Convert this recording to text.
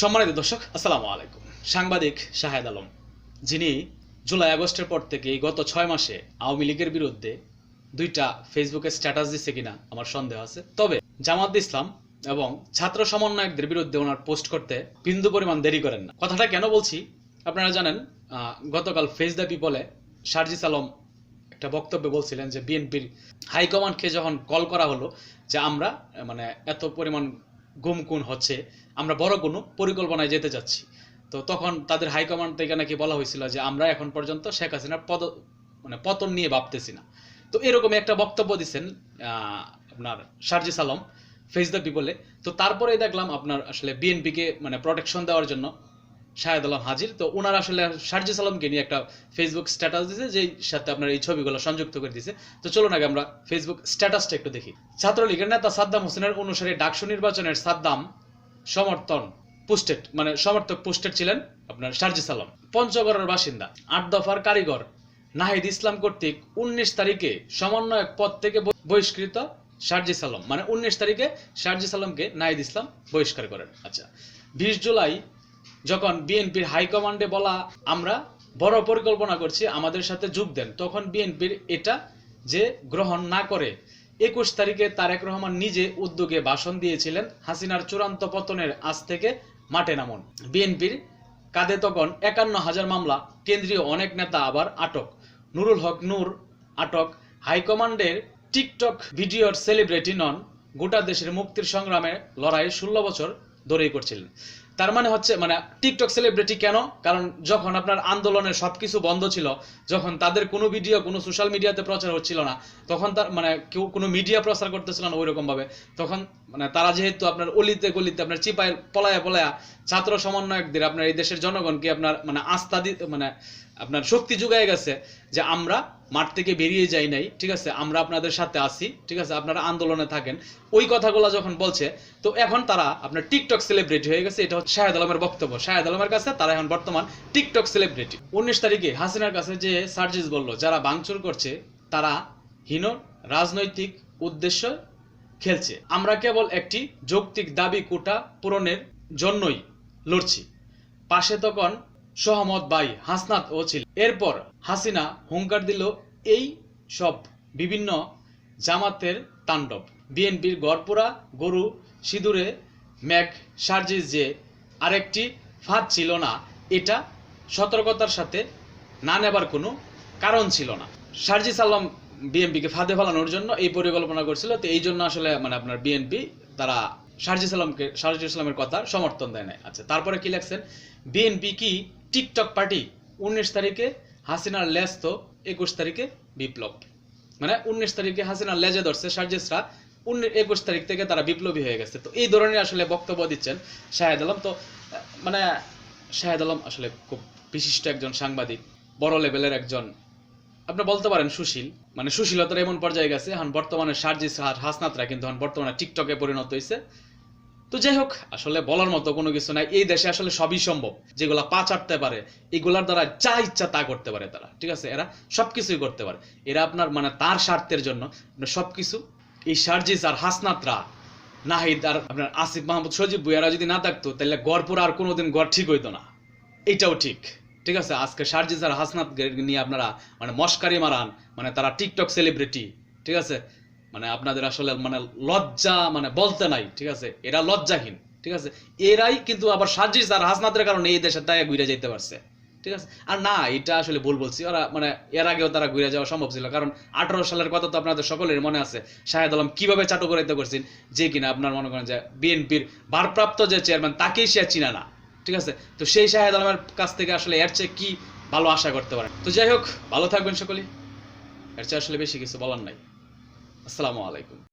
সম্মানিত দর্শক, আসসালামু আলাইকুম। সাংবাদিক শাহেদ আলম, যিনি জুলাই আগস্টের পর থেকে গত ছয় মাসে আওয়ামী লীগের বিরুদ্ধে দুইটা ফেসবুকে স্ট্যাটাস দিচ্ছে কিনা আমার সন্দেহ আছে। তবে জামাত ইসলাম এবং ছাত্র সমন্বয়কদের বিরুদ্ধে ওনার পোস্ট করতে বিন্দু পরিমাণ দেরি করেন না। কথাটা কেন বলছি? আপনারা জানেন গতকাল ফেস দ্য পিপলে শারজিস আলম একটা বক্তব্যে বলছিলেন যে, বিএনপির হাইকমান্ডকে যখন কল করা হলো যে আমরা মানে এত পরিমাণ গুমকুন হচ্ছে, আমরা বড় কোনো পরিকল্পনায় যেতে যাচ্ছি। তো তখন তাদের হাইকমান্ড থেকে নাকি বলা হয়েছিল যে, আমরা এখন পর্যন্ত শেখ হাসিনার পদ মানে পতন নিয়ে ভাবতেছি না। তো এরকম একটা বক্তব্য দিচ্ছেন আপনার শারজিস আলম ফেস দ্য পিপলে তো তারপরে দেখলাম আপনার আসলে বিএনপিকে মানে প্রোটেকশন দেওয়ার জন্য শাহেদ আলম হাজির। তো ওনার আসলে শারজিস আলমকে নিয়ে একটা ফেসবুক স্ট্যাটাস দিয়েছে যেই সাথে আপনার এই ছবিগুলো সংযুক্ত করে দিয়েছে তো চলুন আগে আমরা ফেসবুক স্ট্যাটাসটা একটু দেখি। ছাত্রলীগের নেতা সাদ্দাম হোসেনের অনুসারে ডাকসু নির্বাচনের সাদ্দাম সমর্থন পোস্টেড মানে সমর্থক পোস্টেড ছিলেন আপনার শারজিস আলম পঞ্চগড়ের বাসিন্দা, আট দফার কারিগর, নাহিদ ইসলাম কর্তৃক উনিশ তারিখে সমন্বয়ক পদ থেকে বহ- বহিষ্কৃত শারজিস আলম মানে উনিশ তারিখে শারজিস আলমকে নাহিদ ইসলাম বহিষ্কার করেন। আচ্ছা বিশ জুলাই যখন বিএনপির হাইকমান্ডে বলা আমরা বড় পরিকল্পনা করছি, আমাদের সাথে যোগ দেন। তখন বিএনপির এটা যে গ্রহণ না করে, একুশ তারিখে তারেক রহমান নিজে উদ্যোগে ভাষণ দিয়েছিলেন হাসিনার চূড়ান্ত পতনের আজ থেকে মাঠে নামুন। বিএনপির কাঁধে তখন একান্ন হাজার মামলা, কেন্দ্রীয় অনেক নেতা আবার আটক। নুরুল হক নূর আটক। হাইকমান্ডের টিকটক ভিডিওর সেলিব্রিটি নন, গোটা দেশের মুক্তির সংগ্রামে লড়াই ষোলো বছর ধরেই করছিলেন। তার মানে হচ্ছে মানে টিকটক সেলিব্রিটি কেন? কারণ যখন আপনার আন্দোলনের সবকিছু বন্ধ ছিল, যখন তাদের কোনো ভিডিও কোনো সোশ্যাল মিডিয়াতে প্রচার হচ্ছিল না, তখন তার মানে কেউ কোনো মিডিয়া প্রচার করতেছিল না ওইরকম ভাবে তখন মানে তারা যেহেতু আপনার অলিতে গলিতে, আপনার চিপায় পলায়া পলায়া ছাত্র সমন্বয়কদের, আপনার এই দেশের জনগণকে আপনার মানে আস্থা দি মানে আপনার শক্তি যোগায় গেছে যে আমরা মাঠ থেকে বেরিয়ে যাই নাই, ঠিক আছে? আমরা আপনাদের সাথে আছি, ঠিক আছে? আপনারা আন্দোলনে থাকেন। ওই কথাগুলো যখন বলছে, তো এখন তারা আপনার টিকটক সেলিব্রিটি হয়ে গেছে, এটা হচ্ছে শাহেদ আলমের বক্তব্য। শাহেদ আলমের কাছে তারা এখন বর্তমান টিকটক সেলিব্রিটি উনিশ তারিখে হাসিনার কাছে যে সার্জিস বলল, যারা ভাঙচুর করছে, তারা হীন রাজনৈতিক উদ্দেশ্য খেলছে। আমরা কেবল একটি যৌক্তিক দাবি, কোটা পূরণের জন্যই লড়ছি। পাশে তখন সহমত বাই হাসনাত ও ছিল। এরপর হাসিনা হুঙ্কার দিল এই সব বিভিন্ন জামাতের তাণ্ডব। বিএনপির গড়পোড়া গরু সিঁদুরে ম্যাক সার্জিস যে আরেকটি ফাঁদ ছিল না, এটা সতর্কতার সাথে না নেবার কোনো কারণ ছিল না। সার্জিস আলম বিএনপিকে ফাঁদে ফেলানোর জন্য এই পরিকল্পনা করছিল, তো এই জন্য আসলে মানে আপনার বিএনপি তারা সার্জিস আলমকে সার্জিস ইসলামের কথা সমর্থন দেয় নাই। আচ্ছা তারপরে কি লেখছেন? বিএনপি কি টিকটক পার্টি উনিশ তারিখে হাসিনার লেজ তো একুশ তারিখে বিপ্লব। মানে উনিশ তারিখে হাসিনার লেজে ধরছে সার্জিসরা একুশ তারিখ থেকে তারা বিপ্লবী হয়ে গেছে। তো এই ধরনের আসলে বক্তব্য দিচ্ছেন শাহেদ আলম। তো মানে শাহেদ আলম আসলে খুব বিশিষ্ট একজন সাংবাদিক, বড় লেভেলের একজন। আপনি বলতে পারেন সুশীল। মানে সুশীলতার এমন পর্যায়ে গেছে, এখন বর্তমানে সার্জিস হাসনাতরা কিন্তু এখন বর্তমানে টিকটকে পরিণত হয়েছে তো যাই হোক, আসলে বলার মতো কোনো কিছু নাই। এই দেশে আসলে সবই সম্ভব। যেগুলা পা চাটতে পারে, এগুলার দ্বারা যা ইচ্ছা তা করতে পারে তারা, ঠিক আছে? এরা সবকিছুই করতে পারে। এরা আপনার মানে তার স্বার্থের জন্য আপনার সবকিছু, এই সার্জিস আর হাসনাতরা, নাহিদ আর আপনার আসিফ মাহমুদ, সজীব বুয়ারা যদি না থাকতো, তাহলে গড়পুর আর কোনোদিন গড় ঠিক হইতো না। এটাও ঠিক ঠিক আছে? আজকে সার্জিস আর হাসনাত নিয়ে আপনারা মানে মস্কারি মারান মানে তারা টিকটক সেলিব্রিটি ঠিক আছে? মানে আপনাদের আসলে মানে লজ্জা মানে বলতে নাই, ঠিক আছে? এরা লজ্জাহীন, ঠিক আছে? এরাই কিন্তু আবার সার্জিস আর হাসনাতের কারণে এই দেশের দায়ে ঘুরে যেতে পারছে, ঠিক আছে? আর না, এটা আসলে ভুল বলছি। ওরা মানে এর আগেও তারা ঘুরে যাওয়া সম্ভব ছিল। কারণ আঠারো সালের কথা তো আপনাদের সকলের মনে আছে। শাহেদ আলম কীভাবে করাইতে করছেন, যে কিনা আপনার মনে করেন যে বিএনপির ভারপ্রাপ্ত যে চেয়ারম্যান, তাকেই সে চিনা না, ঠিক আছে? তো সেই শাহেদ আলমের কাছ থেকে আসলে এর চেয়ে কি ভালো আশা করতে পারেন? তো যাই হোক, ভালো থাকবেন সকলেই। এর চেয়ে আসলে বেশি কিছু বলার নাই। আসসালামু আলাইকুম।